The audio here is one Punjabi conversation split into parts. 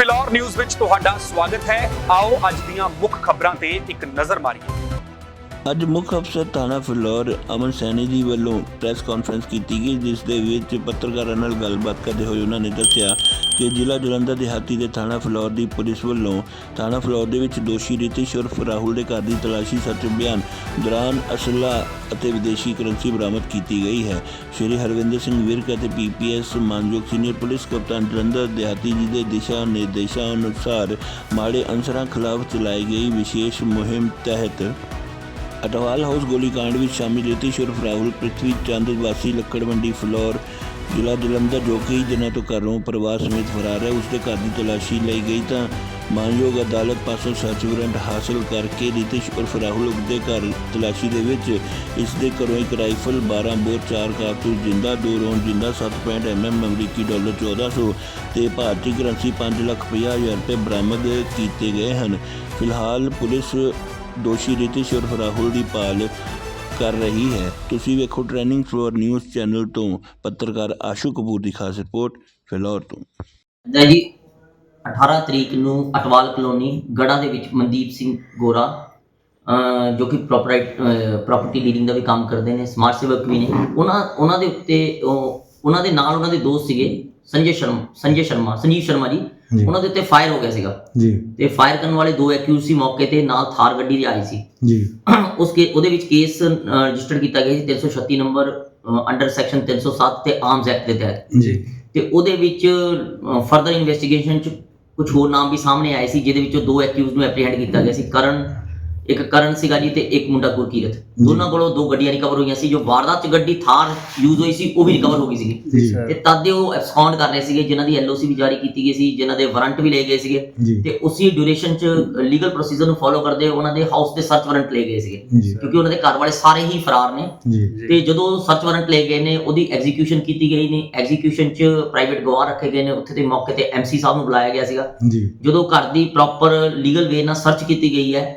ਫਿਲੌਰ ਨਿਊਜ਼ ਵਿੱਚ ਤੁਹਾਡਾ ਸਵਾਗਤ ਹੈ। ਆਓ ਅੱਜ ਦੀਆਂ ਮੁੱਖ ਖਬਰਾਂ ਤੇ ਇੱਕ ਨਜ਼ਰ ਮਾਰੀਏ। ਅੱਜ ਮੁੱਖ ਅਫਸਰ ਥਾਣਾ ਫਿਲੌਰ ਅਮਨ ਸੈਣੀ ਜੀ ਵੱਲੋਂ ਪ੍ਰੈਸ ਕਾਨਫਰੰਸ ਕੀਤੀ ਗਈ, ਜਿਸ ਦੇ ਵਿੱਚ ਪੱਤਰਕਾਰਾਂ ਨਾਲ ਗੱਲਬਾਤ ਕਰਦੇ ਹੋਏ ਉਹਨਾਂ ਨੇ ਦੱਸਿਆ ਕਿ ਜ਼ਿਲ੍ਹਾ ਜਲੰਧਰ ਦਿਹਾਤੀ ਦੇ ਥਾਣਾ ਫਿਲੌਰ ਦੀ ਪੁਲਿਸ ਵੱਲੋਂ ਥਾਣਾ ਫਿਲੌਰ ਦੇ ਵਿੱਚ ਦੋਸ਼ੀ ਰਿਤਿਸ਼ ਉਰਫ ਰਾਹੁਲ ਦੇ ਘਰ ਦੀ ਤਲਾਸ਼ੀ ਸੱਚ ਅਭਿਆਨ ਦੌਰਾਨ ਅਸਲਾ ਅਤੇ ਵਿਦੇਸ਼ੀ ਕਰੰਸੀ ਬਰਾਮਦ ਕੀਤੀ ਗਈ ਹੈ। ਸ਼੍ਰੀ ਹਰਵਿੰਦਰ ਸਿੰਘ ਵਿਰਕ ਅਤੇ ਪੀਪੀਐਸ ਮਾਨਯੋਗ ਸੀਨੀਅਰ ਪੁਲਿਸ ਕਪਤਾਨ ਜਲੰਧਰ ਦਿਹਾਤੀ ਜੀ ਦੇ ਦਿਸ਼ਾ ਨਿਰਦੇਸ਼ਾਂ ਅਨੁਸਾਰ ਮਾੜੇ ਅਨਸਰਾਂ ਖਿਲਾਫ ਚਲਾਈ ਗਈ ਵਿਸ਼ੇਸ਼ ਮੁਹਿੰਮ ਤਹਿਤ ਅਟਵਾਲ ਹਾਊਸ ਗੋਲੀकांड ਵਿੱਚ ਸ਼ਾਮਿਲ ਰਿਤਿਸ਼ ਉਰਫ ਰਾਹੁਲ, ਪ੍ਰਿਥਵੀ ਚੰਦ, ਵਾਸੀ ਲੱਕੜ ਮੰਡੀ, ਫਲੋਰ, ਜ਼ਿਲ੍ਹਾ ਜਲੰਧਰ, ਜੋ ਕਿ ਦਿਨਾਂ ਤੋਂ ਘਰੋਂ ਪਰਿਵਾਰ ਸਮੇਤ ਫਰਾਰ ਹੈ ਉਸ ਦੇ ਘਰ ਦੀ ਤਲਾਸ਼ੀ ਲਈ ਗਈ ਤਾਂ ਮਾਨਯੋਗ ਅਦਾਲਤ ਪਾਸੋਂ ਸਰਚ ਵਾਰੰਟ ਹਾਸਲ ਕਰਕੇ ਰਿਤਿਸ਼ ਉਰਫ ਰਾਹੁਲ ਦੇ ਘਰ ਤਲਾਸ਼ੀ ਦੇ ਵਿੱਚ ਇਸ ਦੇ ਘਰੋਂ ਇੱਕ ਰਾਈਫਲ 12 ਬੋਰ 4 ਕਾਰਤੂਸ, ਜਿੰਦਾ, ਦੋ ਰੌਂਡ ਜਿੰਦਾ 7.5 ਐਮਐਮ ਅਮਰੀਕੀ ਡਾਲਰ 1400 ਤੇ ਭਾਰਤੀ ਕਰੰਸੀ 5 ਲੱਖ 50 ਹਜ਼ਾਰ ਰੁਪਏ ਬਰਾਮਦ ਕੀਤੇ ਗਏ ਹਨ। ਫਿਲਹਾਲ ਪੁਲਿਸ ਦੋਸ਼ੀ ਰਿਤਿਸ਼ ਉਰਫ ਰਾਹੁਲ ਦੀ ਭਾਲ ਕਰ ਰਹੀ ਹੈ। ਤੁਸੀਂ ਵੇਖੋ ਟ੍ਰੇਨਿੰਗ ਫਲੋਰ ਨਿਊਜ਼ ਚੈਨਲ ਤੋਂ ਪੱਤਰਕਾਰ ਆਸ਼ੂ ਕਪੂਰ ਦੀ ਖਾਸ ਰਿਪੋਰਟ, ਫਿਲੌਰ ਤੋਂ। ਦਾ ਜੀ 18 ਤਰੀਕ ਨੂੰ ਅਟਵਾਲ ਕਲੋਨੀ ਗੜਾ ਦੇ ਵਿੱਚ ਮਨਦੀਪ ਸਿੰਘ ਗੋਰਾ, ਅਹ, ਜੋ ਕਿ ਪ੍ਰਾਪਰਟੀ ਡੀਲਿੰਗ ਦਾ ਵੀ ਕੰਮ ਕਰਦੇ ਨੇ, ਸਮਾਜ ਸੇਵਕ ਵੀ ਨੇ। ਉਹਨਾਂ ਉਹਨਾਂ ਦੇ ਉੱਤੇ ਉਹ- ਉਹਨਾਂ ਦੇ ਨਾਲ ਉਹਨਾਂ ਦੇ ਦੋਸਤ ਸੀਗੇ, ਸੰਜੇ ਸ਼ਰਮਾ ਸੰਜੇ ਸ਼ਰਮਾ, ਸੰਜੀਵ ਸ਼ਰਮਾ ਜੀ। ਉਹਨਾਂ ਦੇ ਉੱਤੇ ਫਾਇਰ ਹੋ ਗਿਆ ਸੀਗਾ। ਜੀ। ਤੇ ਫਾਇਰ ਕਰਨ ਵਾਲੇ ਦੋ ਐਕਿਊਜ਼ ਸੀ ਮੌਕੇ ਤੇ ਨਾਲ ਥਾਰ ਗੱਡੀ ਦੀ ਆਈ ਸੀ। ਜੀ। ਉਸ ਕੇ ਉਹਦੇ ਵਿੱਚ ਕੇਸ ਰਜਿਸਟਰ ਕੀਤਾ ਗਿਆ ਸੀ 336 ਨੰਬਰ ਅੰਡਰ ਸੈਕਸ਼ਨ 307 ਤੇ ਆਰਮਸ ਐਕਟ ਦੇ ਤਹਿਤ। ਜੀ। ਤੇ ਉਹਦੇ ਵਿੱਚ ਫਰਦਰ ਇਨਵੈਸਟੀਗੇਸ਼ਨ ਚ ਕੁਝ ਹੋਰ ਨਾਮ ਵੀ ਸਾਹਮਣੇ ਆਏ ਸੀ ਜਿਹਦੇ ਵਿੱਚੋਂ ਦੋ ਐਕਿਊਜ਼ ਨੂੰ ਐਪਰੀਹੈਂਡ ਕੀਤਾ ਗਿਆ ਸੀ ਕਰਨ ਇੱਕ ਕਰਨ ਸੀਗਾ ਜੀ ਤੇ ਇੱਕ ਮੁੰਡਾ ਗੁਰਕੀਰਤ। ਦੋਨਾਂ ਕੋਲੋਂ ਦੋ ਗੱਡੀਆਂ ਰਿਕਵਰ ਹੋਈਆਂ ਸੀ ਜੋ ਵਾਰਦਾਤ ਚ ਗੱਡੀ ਥਾਰ ਯੂਜ਼ ਹੋਈ ਸੀ ਉਹ ਵੀ ਰਿਕਵਰ ਹੋ ਗਈ ਸੀਗੀ। ਤੇ ਤਦ ਦੇ ਉਹ ਐਬਸਕੌਂਡ ਕਰ ਰਹੇ ਸੀਗੇ ਜਿਨ੍ਹਾਂ ਦੀ ਐਲਓਸੀ ਵੀ ਜਾਰੀ ਕੀਤੀ ਗਈ ਸੀ ਜਿਨ੍ਹਾਂ ਦੇ ਵਾਰੰਟ ਵੀ ਲਏ ਗਏ ਸੀਗੇ। ਤੇ ਉਸੇ ਡਿਊਰੇਸ਼ਨ ਚ ਲੀਗਲ ਪ੍ਰੋਸੀਜਰ ਨੂੰ ਫੋਲੋ ਕਰਦੇ ਹੋਏ ਉਹਨਾਂ ਦੇ ਹਾਊਸ ਦੇ ਸਰਚ ਵਾਰੰਟ ਲਏ ਗਏ ਸੀਗੇ। ਕਿਉਂਕਿ ਉਹਨਾਂ ਦੇ ਘਰ ਵਾਲੇ ਸਾਰੇ ਹੀ ਫਰਾਰ ਨੇ। ਤੇ ਜਦੋਂ ਸਰਚ ਵਾਰੰਟ ਲਏ ਗਏ ਨੇ ਉਹਦੀ ਐਗਜ਼ੀਕਿਊਸ਼ਨ ਕੀਤੀ ਗਈ ਨੇ। ਐਗਜ਼ੀਕਿਊਸ਼ਨ 'ਚ ਪ੍ਰਾਈਵੇਟ ਗਵਾਹ ਰੱਖੇ ਗਏ ਨੇ। ਉੱਥੇ ਤੇ ਮੌਕੇ ਤੇ ਐਮਸੀ ਸਾਹਿਬ ਨੂੰ ਬੁਲਾਇਆ ਗਿਆ ਸੀਗਾ। ਜਦੋਂ ਘਰ ਦੀ ਪ੍ਰੋਪਰ ਲੀਗਲ ਵੇ ਨਾਲ ਸਰਚ ਕੀਤੀ ਗਈ ਹੈ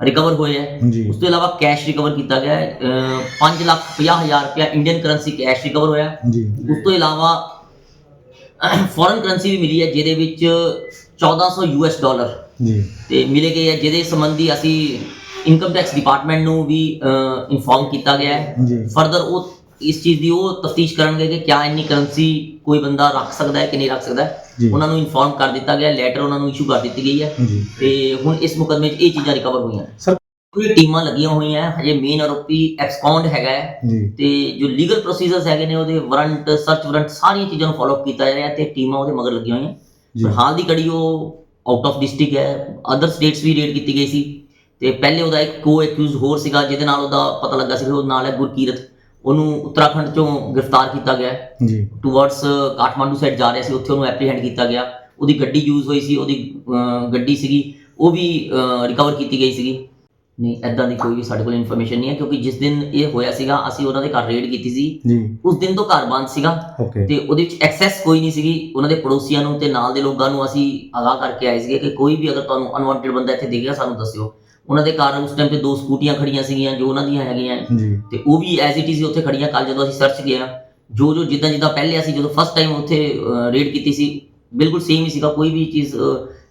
ਰਿਕਵਰ ਹੋਏ ਹੈ। ਜੀ ਉਸ ਤੋਂ ਇਲਾਵਾ ਕੈਸ਼ ਰਿਕਵਰ ਕੀਤਾ ਗਿਆ ਹੈ। 5 ਲੱਖ 50 ਹਜ਼ਾਰ ਰੁਪਇਆ ਇੰਡੀਅਨ ਕਰੰਸੀ ਕੈਸ਼ ਰਿਕਵਰ ਹੋਇਆ ਹੈ। ਜੀ ਉਸ ਤੋਂ ਇਲਾਵਾ ਫੋਰਨ ਕਰੰਸੀ ਵੀ ਮਿਲੀ ਹੈ ਜਿਹਦੇ ਵਿੱਚ 1400 ਯੂਐਸ ਡਾਲਰ ਜੀ। ਤੇ ਮਿਲੇ ਗਏ ਹੈ ਜਿਹਦੇ ਸੰਬੰਧੀ ਅਸੀਂ ਇਨਕਮ ਟੈਕਸ ਡਿਪਾਰਟਮੈਂਟ ਨੂੰ ਵੀ ਇਨਫੋਰਮ ਕੀਤਾ ਗਿਆ ਹੈ। ਜੀ ਫਰਦਰ ਉਹ ਇਸ ਚੀਜ਼ ਦੀ ਉਹ ਤਫਤੀਸ਼ ਕਰਨਗੇ ਕਿ ਕਿਆ ਇੰਨੀ ਕਰੰਸੀ ਕੋਈ ਬੰਦਾ ਰੱਖ ਸਕਦਾ ਹੈ ਕਿ ਨਹੀਂ ਰੱਖ ਸਕਦਾ। ਉਹਨਾਂ ਨੂੰ ਇਨਫੋਰਮ ਕਰ ਦਿੱਤਾ ਗਿਆ ਲੈਟਰ ਉਹਨਾਂ ਨੂੰ ਇਸ਼ੂ ਕਰ ਦਿੱਤੀ ਗਈ ਹੈ। ਤੇ ਹੁਣ ਇਸ ਮੁਕਦਮੇ 'ਚ ਇਹ ਚੀਜ਼ਾਂ ਰਿਕਵਰ ਹੋਈਆਂ। ਸਰ ਕੋਈ ਟੀਮਾਂ ਲੱਗੀਆਂ ਹੋਈਆਂ ਹੈ ਹਜੇ ਮੇਨ ਆਰੋਪੀ ਐਬਸਕੌਂਡ ਹੈਗਾ ਹੈ। ਤੇ ਜੋ ਲੀਗਲ ਪ੍ਰੋਸੀਜਰਸ ਹੈਗੇ ਨੇ ਉਹਦੇ ਵਾਰੰਟ ਸਰਚ ਵਾਰੰਟ ਸਾਰੀਆਂ ਚੀਜ਼ਾਂ ਨੂੰ ਫਾਲੋ ਕੀਤਾ ਜਾ ਰਿਹਾ ਤੇ ਟੀਮਾਂ ਉਹਦੇ ਮਗਰ ਲੱਗੀਆਂ ਹੋਈਆਂ। ਫਿਲਹਾਲ ਦੀ ਕੜੀ ਉਹ ਆਊਟ ਆਫ ਡਿਸਟ੍ਰਿਕਟ ਹੈ। ਅਦਰ ਸਟੇਟਸ ਵੀ ਰੇਡ ਕੀਤੀ ਗਈ ਸੀ। ਤੇ ਪਹਿਲੇ ਉਹਦਾ ਇੱਕ ਕੋ ਐਕਿਊਜ਼ ਹੋਰ ਸੀਗਾ ਜਿਹਦੇ ਨਾਲ ਉਹਦਾ ਪਤਾ ਲੱਗਾ ਸੀ ਉਹ ਨਾਲ ਹੈ ਗੁਰਕੀਰਤ। ਉਹਨੂੰ ਉੱਤਰਾਖੰਡ ਚੋਂ ਗ੍ਰਿਫਤਾਰ ਕੀਤਾ ਗਿਆ ਜੀ। ਟੁਵਰਡਸ ਕਾਠਮਾਂਡੂ ਸਾਈਡ ਜਾ ਰਿਹਾ ਸੀ ਉੱਥੇ ਉਹਨੂੰ ਐਪਰੀਹੈਂਡ ਕੀਤਾ ਗਿਆ। ਉਹਦੀ ਗੱਡੀ ਯੂਜ਼ ਹੋਈ ਸੀ ਉਹਦੀ ਗੱਡੀ ਸੀਗੀ। ਉਹ ਵੀ ਰਿਕਵਰ ਕੀਤੀ ਗਈ ਸੀਗੀ। ਨਹੀਂ ਐਦਾਂ ਦੀ ਕੋਈ ਵੀ ਸਾਡੇ ਕੋਲ ਇਨਫੋਰਮੇਸ਼ਨ ਨਹੀਂ ਹੈ ਕਿਉਂਕਿ ਜਿਸ ਦਿਨ ਇਹ ਹੋਇਆ ਸੀਗਾ ਅਸੀਂ ਉਹਨਾਂ ਦੇ ਘਰ ਰੇਡ ਕੀਤੀ ਸੀ। ਉਸ ਦਿਨ ਤੋਂ ਘਰ ਬੰਦ ਸੀਗਾ। ਤੇ ਉਹਦੇ ਵਿੱਚ ਐਕਸੈਸ ਕੋਈ ਨਹੀਂ ਸੀਗੀ। ਉਹਨਾਂ ਦੇ ਪੜੋਸੀਆਂ ਨੂੰ ਤੇ ਨਾਲ ਦੇ ਲੋਕਾਂ ਨੂੰ ਅਸੀਂ ਆਗਾਹ ਕਰਕੇ ਆਏ ਸੀਗੇ ਕਿ ਕੋਈ ਵੀ ਅਗਰ ਤੁਹਾਨੂੰ ਅਨਵਾਂਟਡ ਬੰਦਾ ਇੱਥੇ ਦਿਖੇਗਾ ਸਾਨੂੰ ਦੱਸਿਓ। ਉਹਨਾਂ ਦੇ ਘਰ ਉਸ ਟਾਈਮ ਤੇ ਦੋ ਸਕੂਟੀਆਂ ਖੜੀਆਂ ਸੀਗੀਆਂ ਜੋ ਉਹਨਾਂ ਦੀਆਂ ਹੈਗੀਆਂ ਜੀ। ਤੇ ਉਹ ਵੀ ਐਜ਼ ਇਟ ਇਜ਼ ਉੱਥੇ ਖੜੀਆਂ ਕੱਲ ਜਦੋਂ ਅਸੀਂ ਸਰਚ ਕੀਤਾ ਜੋ ਜੋ ਜਿੱਦਾਂ ਜਿੱਦਾਂ ਪਹਿਲੇ ਅਸੀਂ ਜਦੋਂ ਫਸਟ ਟਾਈਮ ਉੱਥੇ ਰੇਡ ਕੀਤੀ ਸੀ ਬਿਲਕੁਲ ਸੇਮ ਹੀ ਸੀਗਾ ਕੋਈ ਵੀ ਚੀਜ਼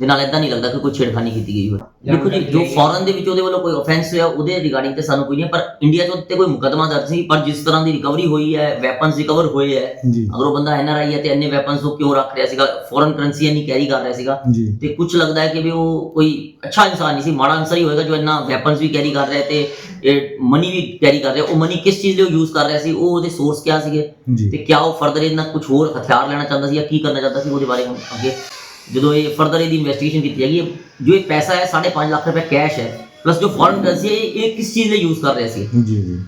ਦੇ ਨਾਲ ਇਦਾਂ ਨਹੀਂ ਲੱਗਦਾ ਕਿ ਕੋਈ ਛੇੜਖਾਨੀ ਕੀਤੀ ਗਈ ਹੋਵੇ। ਦੇਖੋ ਜੀ ਜੋ ਫੋਰਨ ਦੇ ਵਿੱਚ ਉਹਦੇ ਵੱਲੋਂ ਕੋਈ ਆਫੈਂਸ ਹੋਇਆ ਉਹਦੇ ਰਿਗਾਰਡਿੰਗ ਤੇ ਸਾਨੂੰ ਕੋਈ ਨਹੀਂ ਪਰ ਇੰਡੀਆ 'ਚ ਉਹਦੇ ਤੇ ਕੋਈ ਮੁਕੱਦਮਾ ਦਰਜ ਸੀ ਪਰ ਜਿਸ ਤਰ੍ਹਾਂ ਦੀ ਰਿਕਵਰੀ ਹੋਈ ਹੈ ਵੈਪਨਸ ਰਿਕਵਰ ਹੋਏ ਹੈ ਅਗਰ ਉਹ ਬੰਦਾ ਐਨਆਰਆਈ ਹੈ ਤੇ ਇੰਨੇ ਵੈਪਨਸ ਉਹ ਕਿਉਂ ਰੱਖ ਰਿਹਾ ਸੀਗਾ ਫੋਰਨ ਕਰੰਸੀ ਇੰਨੀ ਕੈਰੀ ਕਰ ਰਿਹਾ ਸੀਗਾ ਤੇ ਕੁਝ ਲੱਗਦਾ ਹੈ ਕਿ ਵੀ ਉਹ ਕੋਈ ਅੱਛਾ ਇਨਸਾਨ ਨਹੀਂ ਸੀ ਮਾੜਾ ਇਨਸਾਨ ਹੀ ਹੋਏਗਾ ਜੋ ਇੰਨਾ ਵੈਪਨਸ ਵੀ ਕੈਰੀ ਕਰ ਰਿਹਾ ਤੇ ਇਹ ਮਨੀ ਵੀ ਕੈਰੀ ਕਰ ਰਿਹਾ ਉਹ ਮਨੀ ਕਿਸ ਚੀਜ਼ ਲਈ ਯੂਜ਼ ਕਰ ਰਿਹਾ ਸੀ ਉਹ ਉਹਦੇ ਸੋਰਸ ਕਿਆ ਸੀਗੇ? ਤੇ ਕਿਆ ਉਹ ਫਰਦਰ ਇਹਨਾਂ ਕੁਝ ਹੋਰ ਹਥਿਆਰ ਲੈਣਾ ਚਾਹੁੰਦਾ ਸੀ ਜਾਂ ਕੀ ਕਰਨਾ ਚਾਹੁੰਦਾ ਸੀ ਉਹਦੇ ਬਾਰੇ ਹੁਣ ਅੱਗੇ ਜਦੋਂ ਇਹ ਫਰਦਰ ਇਹਦੀ ਇਨਵੈਸਟੀਗੇਸ਼ਨ ਕੀਤੀ ਜਾਏਗੀ ਜੋ ਇਹ ਪੈਸਾ ਹੈ 5.5 ਲੱਖ ਰੁਪਏ ਕੈਸ਼ ਹੈ ਪਲੱਸ ਜੋ ਫੋਰਨ ਕਰੰਸੀ ਹੈ, ਇਹ ਕਿਸ ਚੀਜ਼ ਲਈ ਯੂਜ਼ ਕਰ ਰਿਹਾ ਸੀ? ਜੀ ਜੀ।